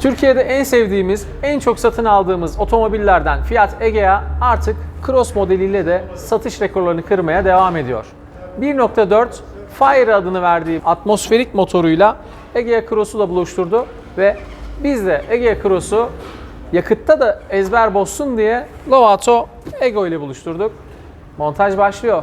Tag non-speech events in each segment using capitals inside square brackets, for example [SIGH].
Türkiye'de en sevdiğimiz, en çok satın aldığımız otomobillerden Fiat Egea artık Cross modeliyle de satış rekorlarını kırmaya devam ediyor. 1.4 Fire adını verdiği atmosferik motoruyla Egea Cross'u da buluşturdu ve biz de Egea Cross'u yakıtta da ezber bozsun diye Lovato Ego ile buluşturduk. Montaj başlıyor.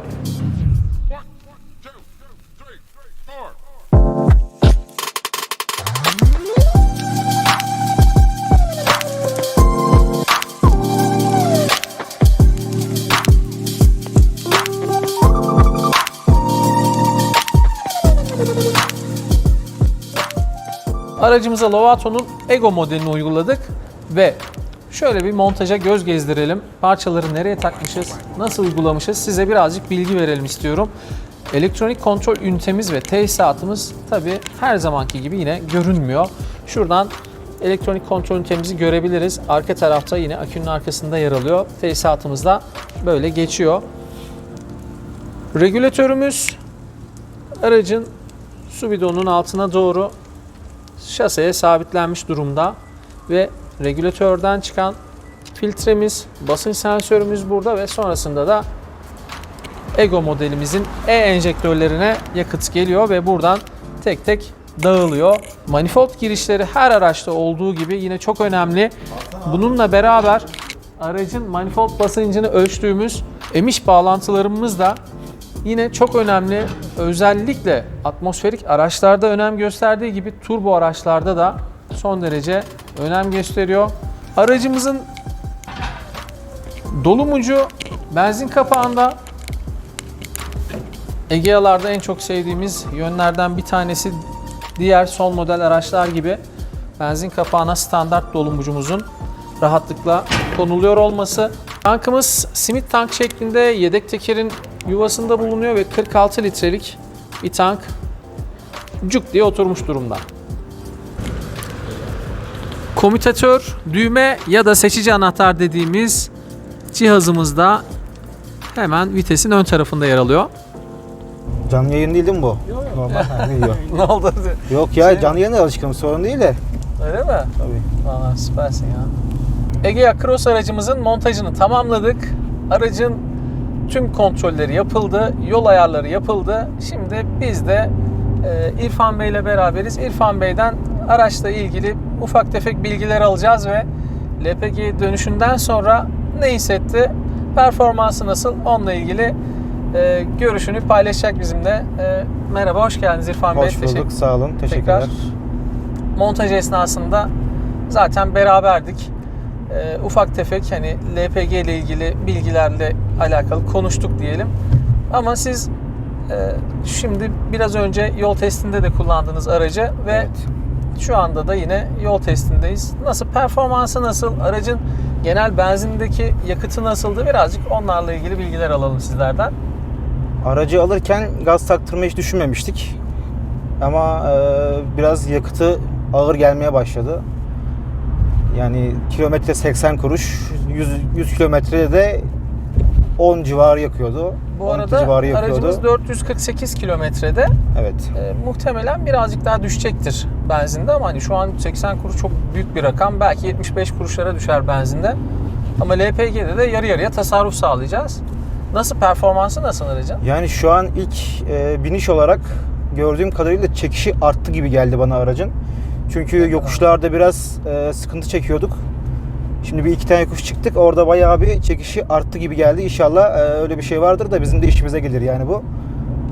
Aracımıza Lovato'nun Ego modelini uyguladık ve şöyle bir montaja göz gezdirelim. Parçaları nereye takmışız, nasıl uygulamışız size birazcık bilgi verelim istiyorum. Elektronik kontrol ünitemiz ve tesisatımız tabi her zamanki gibi yine görünmüyor. Şuradan elektronik kontrol ünitemizi görebiliriz. Arka tarafta yine akünün arkasında yer alıyor. Tesisatımız da böyle geçiyor. Regülatörümüz aracın su bidonunun altına doğru şaseye sabitlenmiş durumda ve regülatörden çıkan filtremiz, basınç sensörümüz burada ve sonrasında da Ego modelimizin E-enjektörlerine yakıt geliyor ve buradan tek tek dağılıyor. Manifold girişleri her araçta olduğu gibi yine çok önemli. Bununla beraber aracın manifold basıncını ölçtüğümüz emiş bağlantılarımız da yine çok önemli. Özellikle atmosferik araçlarda önem gösterdiği gibi turbo araçlarda da son derece önem gösteriyor. Aracımızın dolum ucu benzin kapağında Egea'larda en çok sevdiğimiz yönlerden bir tanesi diğer son model araçlar gibi benzin kapağına standart dolumucumuzun rahatlıkla konuluyor olması. Tankımız simit tank şeklinde yedek tekerin yuvasında bulunuyor ve 46 litrelik bir tank cuk diye oturmuş durumda. Komutatör, düğme ya da seçici anahtar dediğimiz cihazımızda hemen vitesin ön tarafında yer alıyor. Canlı yayın değil değil mi bu? Yok, yok. Normal. Ha, ne diyor? [LAUGHS] ne oldu? Yok ya Şey- canlı yayına alışkınım sorun değil de. Öyle mi? Tabii. Valla süpersin ya. Egea Cross aracımızın montajını tamamladık. Aracın tüm kontrolleri yapıldı, yol ayarları yapıldı. Şimdi biz de e, İrfan Bey ile beraberiz. İrfan Bey'den araçla ilgili ufak tefek bilgiler alacağız ve LPG dönüşünden sonra ne hissetti, performansı nasıl onunla ilgili e, görüşünü paylaşacak bizimle. E, merhaba, hoş geldiniz İrfan Bey. Hoş bulduk. Sağ olun. Teşekkürler. Tekrar montaj esnasında zaten beraberdik. Ee, ufak tefek hani LPG ile ilgili bilgilerle alakalı konuştuk diyelim. Ama siz e, şimdi biraz önce yol testinde de kullandığınız aracı ve Evet. şu anda da yine yol testindeyiz. Nasıl performansı nasıl? Aracın genel benzindeki yakıtı nasıldı? Birazcık onlarla ilgili bilgiler alalım sizlerden. Aracı alırken gaz taktırmayı hiç düşünmemiştik. Ama e, biraz yakıtı ağır gelmeye başladı. Yani kilometre 80 kuruş, 100, 100 kilometrede de 10 civarı yakıyordu. Bu 12 arada civarı yakıyordu. aracımız 448 kilometrede. Evet. E, muhtemelen birazcık daha düşecektir benzinde ama hani şu an 80 kuruş çok büyük bir rakam. Belki 75 kuruşlara düşer benzinde. Ama LPG'de de yarı yarıya tasarruf sağlayacağız. Nasıl performansı nasıl aracın? Yani şu an ilk e, biniş olarak gördüğüm kadarıyla çekişi arttı gibi geldi bana aracın. Çünkü yokuşlarda biraz e, sıkıntı çekiyorduk. Şimdi bir iki tane yokuş çıktık. Orada bayağı bir çekişi arttı gibi geldi. İnşallah e, öyle bir şey vardır da bizim de işimize gelir yani bu.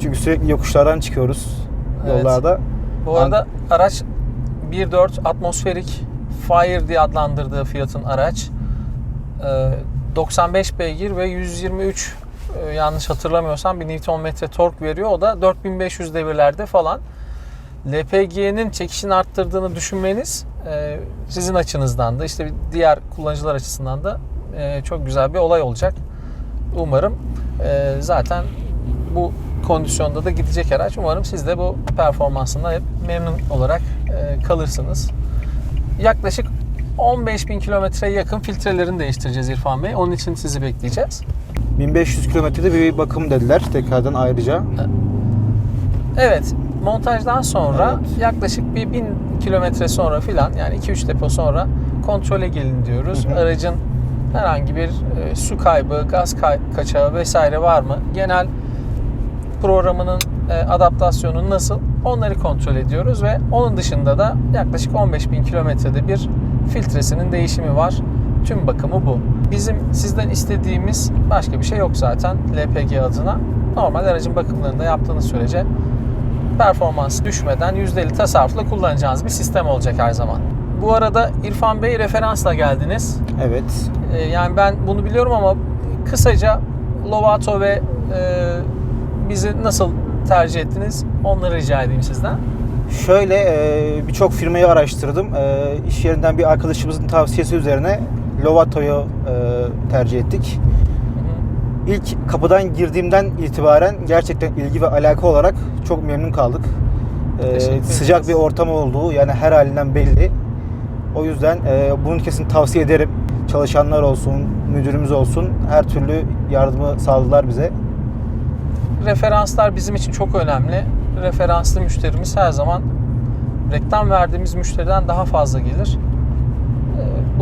Çünkü sürekli yokuşlardan çıkıyoruz Evet. yollarda. Bu arada araç 1.4 atmosferik Fire diye adlandırdığı Fiat'ın araç. E, 95 beygir ve 123 e, yanlış hatırlamıyorsam 1 Nm tork veriyor. O da 4500 devirlerde falan. LPG'nin çekişini arttırdığını düşünmeniz e, sizin açınızdan da işte diğer kullanıcılar açısından da e, çok güzel bir olay olacak. Umarım e, zaten bu kondisyonda da gidecek araç. Umarım siz de bu performansından hep memnun olarak e, kalırsınız. Yaklaşık 15 bin kilometreye yakın filtrelerini değiştireceğiz İrfan Bey. Onun için sizi bekleyeceğiz. 1500 kilometrede bir bakım dediler tekrardan ayrıca. Evet, montajdan sonra Evet. yaklaşık bir 1000 kilometre sonra filan yani 2-3 depo sonra kontrole gelin diyoruz. Hı hı. Aracın herhangi bir e, su kaybı, gaz kay- kaçağı vesaire var mı? Genel programının e, adaptasyonu nasıl? Onları kontrol ediyoruz ve onun dışında da yaklaşık 15 bin kilometrede bir filtresinin değişimi var. Tüm bakımı bu. Bizim sizden istediğimiz başka bir şey yok zaten LPG adına. Normal aracın bakımlarını da yaptığınız sürece performans düşmeden %50 tasarrufla kullanacağınız bir sistem olacak her zaman. Bu arada İrfan Bey referansla geldiniz. Evet. Ee, Yani ben bunu biliyorum ama kısaca Lovato ve e, bizi nasıl tercih ettiniz onları rica edeyim sizden. Şöyle e, birçok firmayı araştırdım. E, iş yerinden bir arkadaşımızın tavsiyesi üzerine Lovato'yu e, tercih ettik. İlk kapıdan girdiğimden itibaren gerçekten ilgi ve alaka olarak çok memnun kaldık. E, Teşekkür sıcak bir ortam olduğu yani her halinden belli. O yüzden e, bunu kesin tavsiye ederim. Çalışanlar olsun, müdürümüz olsun her türlü yardımı sağladılar bize. Referanslar bizim için çok önemli. Referanslı müşterimiz her zaman reklam verdiğimiz müşteriden daha fazla gelir.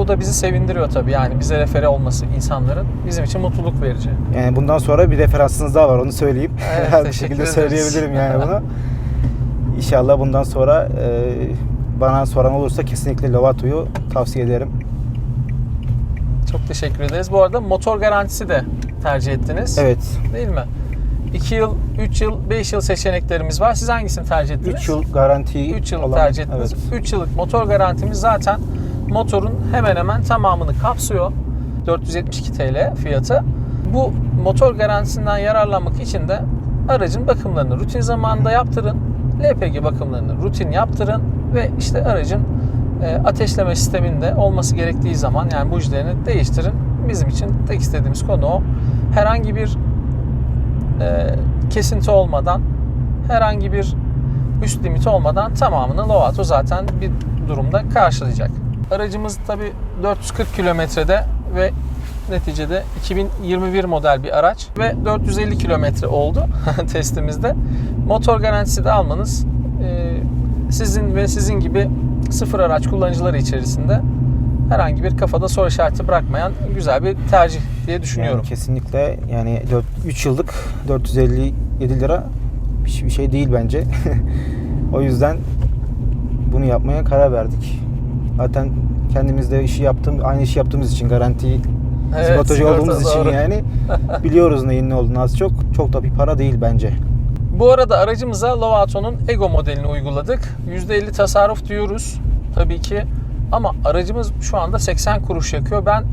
Bu da bizi sevindiriyor tabii. Yani bize refere olması insanların bizim için mutluluk verici. Yani bundan sonra bir referansınız daha var onu söyleyeyim. Evet, Her [LAUGHS] bir şekilde ederiz. söyleyebilirim yani bunu. [LAUGHS] İnşallah bundan sonra e, bana soran olursa kesinlikle Lovato'yu tavsiye ederim. Çok teşekkür ederiz. Bu arada motor garantisi de tercih ettiniz. Evet. Değil mi? 2 yıl, 3 yıl, 5 yıl seçeneklerimiz var. Siz hangisini tercih ettiniz? 3 yıl garanti 3 yıllık olan- tercih ettiniz. Evet. 3 yıllık motor garantimiz zaten motorun hemen hemen tamamını kapsıyor. 472 TL fiyatı. Bu motor garantisinden yararlanmak için de aracın bakımlarını rutin zamanında yaptırın. LPG bakımlarını rutin yaptırın ve işte aracın e, ateşleme sisteminde olması gerektiği zaman yani bujilerini değiştirin. Bizim için tek istediğimiz konu o. Herhangi bir e, kesinti olmadan herhangi bir üst limiti olmadan tamamını Lovato zaten bir durumda karşılayacak. Aracımız tabi 440 kilometrede ve neticede 2021 model bir araç ve 450 kilometre oldu [LAUGHS] testimizde. Motor garantisi de almanız e, sizin ve sizin gibi sıfır araç kullanıcıları içerisinde herhangi bir kafada soru işareti bırakmayan güzel bir tercih diye düşünüyorum. Yani kesinlikle yani 3 yıllık 457 lira şey- bir şey değil bence. [LAUGHS] o yüzden bunu yapmaya karar verdik. Zaten kendimiz de işi yaptığım aynı işi yaptığımız için garanti Evet, sigortacı sigorta olduğumuz doğru. için yani [LAUGHS] biliyoruz neyin ne olduğunu az çok. Çok da bir para değil bence. Bu arada aracımıza Lovato'nun Ego modelini uyguladık. %50 tasarruf diyoruz tabii ki. Ama aracımız şu anda 80 kuruş yakıyor. Ben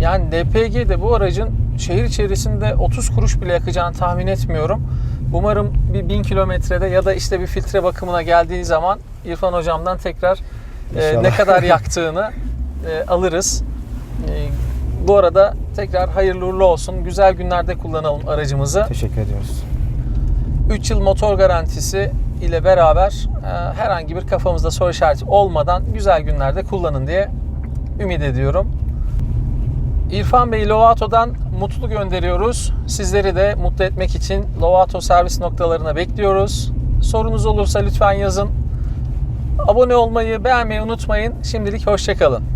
yani LPG'de bu aracın şehir içerisinde 30 kuruş bile yakacağını tahmin etmiyorum. Umarım bir 1000 kilometrede ya da işte bir filtre bakımına geldiği zaman İrfan hocamdan tekrar e, ne kadar yaktığını e, alırız. E, bu arada tekrar hayırlı uğurlu olsun. Güzel günlerde kullanalım aracımızı. Teşekkür ediyoruz. 3 yıl motor garantisi ile beraber e, herhangi bir kafamızda soru işareti olmadan güzel günlerde kullanın diye ümit ediyorum. İrfan Bey Lovato'dan mutlu gönderiyoruz. Sizleri de mutlu etmek için Lovato servis noktalarına bekliyoruz. Sorunuz olursa lütfen yazın. Abone olmayı, beğenmeyi unutmayın. Şimdilik hoşçakalın.